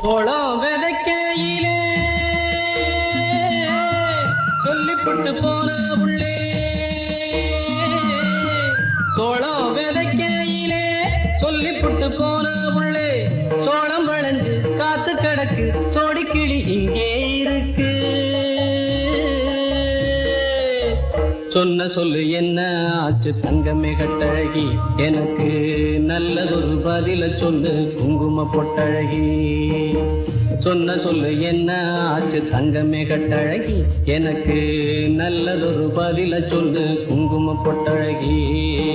குளம் விதைக்கையிலே. சொல்லிப்புட்டு போ. சொன்ன சொல்லு என்ன ஆச்சு? தங்கமே கட்டழகி எனக்கு நல்லதொரு பதில சொல்லு. குங்கும பொட்டழகி. சொன்ன சொல்லு என்ன ஆச்சு? தங்கமே கட்டழகி எனக்கு நல்லதொரு பதில சொல்லு. குங்கும பொட்டழகி.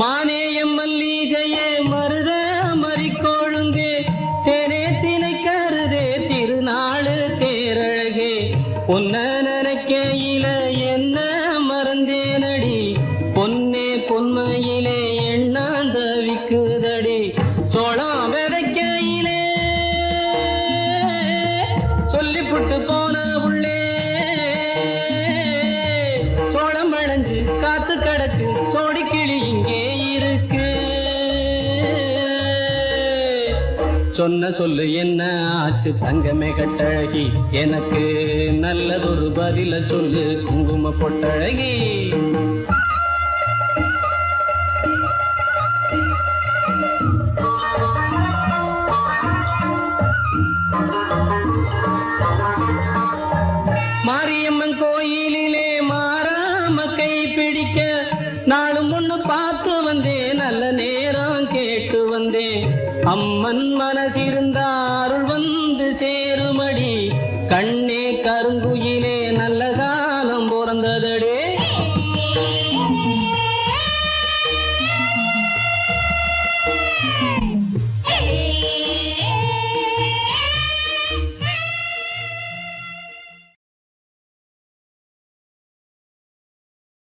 மானேயம் மல்லிகையே மருத மறிக்கொழுந்தே. தேனே தினை கருதே திருநாள் தேரழகே. உன்ன நினைக்கையில என்ன மறந்தேனடி. பொன்னே பொன்மையிலே எண்ணாந்த விக்குதடி சோளம் விதைக்கையிலே. சொல்லிப்புட்டு சொன்ன சொல்லு என்ன ஆச்சு? தங்கமே கட்டழகி எனக்கு நல்லதொரு பதில சொல்லு. குங்கும பொட்டழகி. மாரியம்மன் கோயிலிலே மாறாம கை பிடிக்க நாளும் ஒண்ணு பார்த்து வந்தேன். நல்ல நேரம் கேட்டு வந்தேன். அம்மன் மனசிருந்த அருள் வந்து சேருமடி. கண்ணே கருங்குயிலே நல்லதா